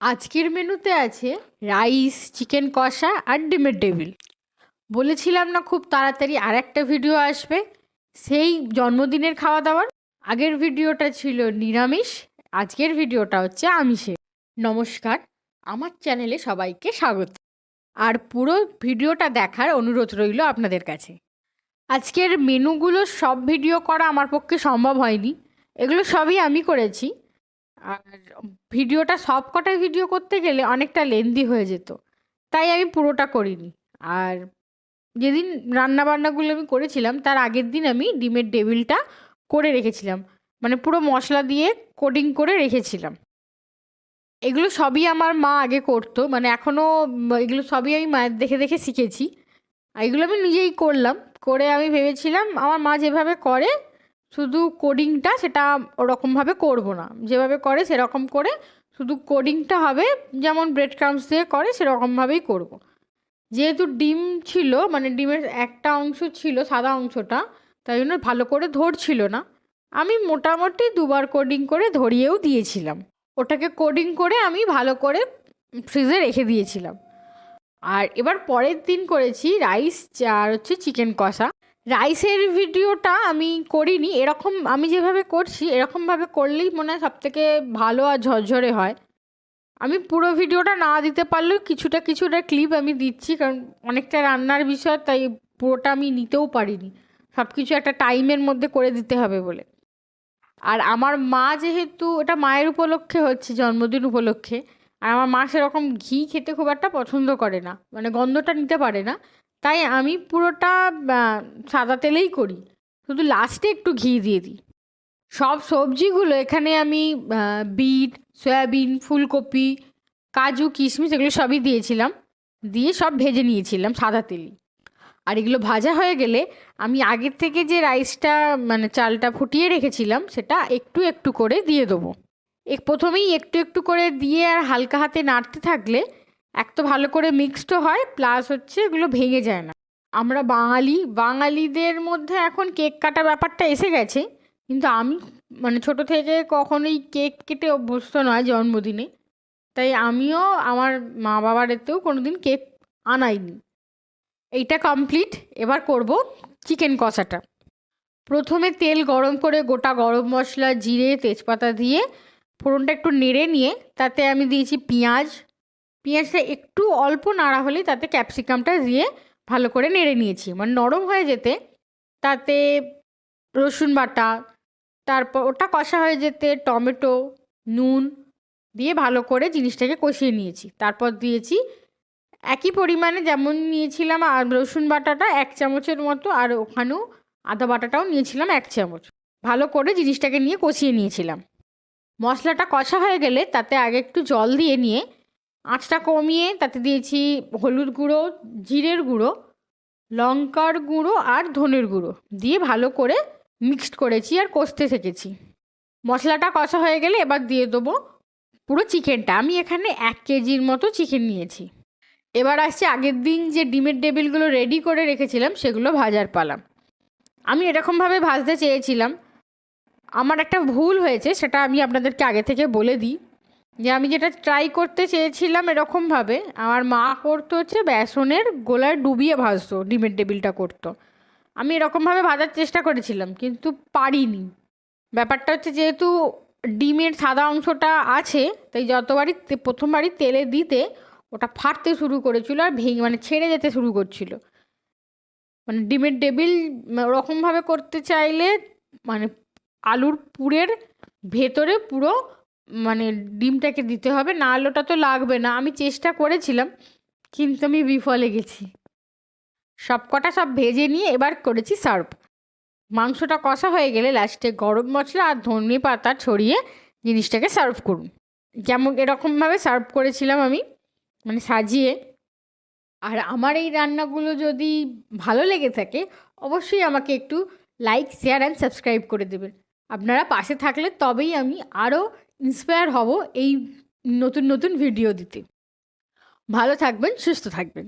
আজকের মেনুতে আছে রাইস, চিকেন কষা আর ডিমের টেবিল। বলেছিলাম না খুব তাড়াতাড়ি আর একটা ভিডিও আসবে। সেই জন্মদিনের খাওয়া দাওয়ার আগের ভিডিওটা ছিল নিরামিষ, আজকের ভিডিওটা হচ্ছে আমিষের। নমস্কার, আমার চ্যানেলে সবাইকে স্বাগত। আর পুরো ভিডিওটা দেখার অনুরোধ রইল আপনাদের কাছে। আজকের মেনুগুলো সব ভিডিও করা আমার পক্ষে সম্ভব হয়নি। এগুলো সবই আমি করেছি। আর ভিডিওটা সব কটা ভিডিও করতে গেলে অনেকটা লেন্দি হয়ে যেত। তাই আমি পুরোটা করিনি। আর যেদিন রান্না বান্নাগুলো আমি করেছিলাম, তার আগের দিন আমি ডিমের ডেবিলটা করে রেখেছিলাম। মানে পুরো মশলা দিয়ে কোডিং করে রেখেছিলাম। এগুলো সবই আমার মা আগে করতো। মানে এখনও এগুলো সবই আমি মায়ের দেখে দেখে শিখেছি। এগুলো আমি নিজেই করলাম। করে আমি ভেবেছিলাম, আমার মা যেভাবে করে শুধু কোডিংটা সেটা ওরকমভাবে করব না। যেভাবে করে সেরকম করে শুধু কোডিংটা হবে, যেমন ব্রেড ক্রামস দিয়ে করে সেরকমভাবেই করব। যেহেতু ডিম ছিল মানে ডিমের একটা অংশ ছিল, সাদা অংশটা, তাই জন্য ভালো করে ধরছিল না। আমি মোটামুটি দুবার কোডিং করে ধরিয়েও দিয়েছিলাম। ওটাকে কোডিং করে আমি ভালো করে ফ্রিজে রেখে দিয়েছিলাম। আর এবার পরের দিন করেছি রাইস আর হচ্ছে চিকেন কষা। রাইসের ভিডিওটা আমি করিনি, এরকম আমি যেভাবে করছি, এরকমভাবে করলেই মনে হয় সবথেকে ভালো আর ঝরঝরে হয়। আমি পুরো ভিডিওটা না দিতে পারলেও কিছুটা কিছুটা ক্লিপ আমি দিচ্ছি, কারণ অনেকটা রান্নার বিষয়, তাই পুরোটা আমি নিতেও পারিনি। সব কিছু একটা টাইমের মধ্যে করে দিতে হবে বলে। আর আমার মা যেহেতু, এটা মায়ের উপলক্ষে হচ্ছে, জন্মদিন উপলক্ষে, আর আমার মা সেরকম ঘি খেতে খুব একটা পছন্দ করে না মানে গন্ধটা নিতে পারে না। তাই আমি পুরোটা সাদা তেলেই করি। শুধু লাস্টে একটু ঘি দিয়ে দিই। সব সবজিগুলো এখানে আমি বিট, সয়াবিন, ফুলকপি, কাজু, কিশমিশ এগুলো সবই দিয়েছিলাম। দিয়ে সব ভেজে নিয়েছিলাম সাদা তেলেই আর এগুলো ভাজা হয়ে গেলে আমি আগের থেকে যে রাইসটা মানে চালটা ফুটিয়ে রেখেছিলাম সেটা একটু একটু করে দিয়ে দেবো। এক প্রথমেই একটু একটু করে দিয়ে আর হালকা হাতে নাড়তে থাকলে এক তো ভালো করে মিক্সডও হয় প্লাস হচ্ছে এগুলো ভেঙে যায় না। আমরা বাঙালি, বাঙালিদের মধ্যে এখন কেক কাটা ব্যাপারটা এসে গেছে, কিন্তু আমি মানে ছোট থেকে কখনোই কেক কেটে অভ্যস্ত নয় জন্মদিনে, তাই আমিও আমার মা বাবার এতেও কোনো দিন কেক আনাইনি। এইটা কমপ্লিট এবার করব চিকেন কষাটা। প্রথমে তেল গরম করে গোটা গরম মশলা, জিরে, তেজপাতা দিয়ে ফোড়নটা একটু নেড়ে নিয়ে, তাতে আমি দিয়েছি পেঁয়াজ পেঁয়াজটা একটু অল্প নাড়া হলেই তাতে ক্যাপসিকামটা দিয়ে ভালো করে নেড়ে নিয়েছি। মানে নরম হয়ে যেতে, তাতে রসুন বাটা, তারপর ওটা কষা হয়ে যেতে টমেটো, নুন দিয়ে ভালো করে জিনিসটাকে কষিয়ে নিয়েছি। তারপর দিয়েছি একই পরিমাণে যেমন নিয়েছিলাম আর রসুন বাটাটা এক চামচের মতো আর ওখানেও আদা বাটাটাও নিয়েছিলাম এক চামচ। ভালো করে জিনিসটাকে নিয়ে কষিয়ে নিয়েছিলাম। মশলাটা কষা হয়ে গেলে তাতে আগে একটু জল দিয়ে নিয়ে আঁচটা কমিয়ে তাতে দিয়েছি হলুদ গুঁড়ো, জিরের গুঁড়ো, লঙ্কার গুঁড়ো আর ধনের গুঁড়ো দিয়ে ভালো করে মিক্সড করেছি আর কষতে থেকেছি। মশলাটা কষা হয়ে গেলে এবার দিয়ে দেবো পুরো চিকেনটা। আমি এখানে এক কেজির মতো চিকেন নিয়েছি। এবার আসছে আগের দিন যে ডিমের টেবিলগুলো রেডি করে রেখেছিলাম সেগুলো ভাজার পালাম আমি এরকমভাবে ভাজতে চেয়েছিলাম। আমার একটা ভুল হয়েছে, সেটা আমি আপনাদেরকে আগে থেকে বলে দিই। যে আমি যেটা ট্রাই করতে চেয়েছিলাম এরকমভাবে, আমার মা করতো হচ্ছে বেসনের গোলায় ডুবিয়ে ভাজতো, ডিমের টেবিলটা করতো। আমি এরকমভাবে ভাজার চেষ্টা করেছিলাম, কিন্তু পারিনি। ব্যাপারটা হচ্ছে যেহেতু ডিমের সাদা অংশটা আছে, তাই যতবারই প্রথমবারই তেলে দিতে ওটা ফাটতে শুরু করেছিল আর ভেঙে মানে ছেড়ে যেতে শুরু করছিল। মানে ডিমের টেবিল ওরকমভাবে করতে চাইলে মানে আলুর পুরের ভেতরে পুরো মানে ডিমটাকে দিতে হবে, না আলুটা তো লাগবে না। আমি চেষ্টা করেছিলাম, কিন্তু আমি বিফলে গেছি। সব কটা সব ভেজে নিয়ে এবার করেছি সার্ভ। মাংসটা কষা হয়ে গেলে লাস্টে গরম মশলা আর ধনে পাতা ছড়িয়ে জিনিসটাকে সার্ভ করুন। যেমন এরকমভাবে সার্ভ করেছিলাম আমি মানে সাজিয়ে। আর আমার এই রান্নাগুলো যদি ভালো লেগে থাকে, অবশ্যই আমাকে একটু লাইক শেয়ার অ্যান্ড সাবস্ক্রাইব করে দেবেন। আপনারা পাশে থাকলে তবেই আমি আরও ইন্সপায়ার হব এই নতুন নতুন ভিডিও দিতে। ভালো থাকবেন, সুস্থ থাকবেন।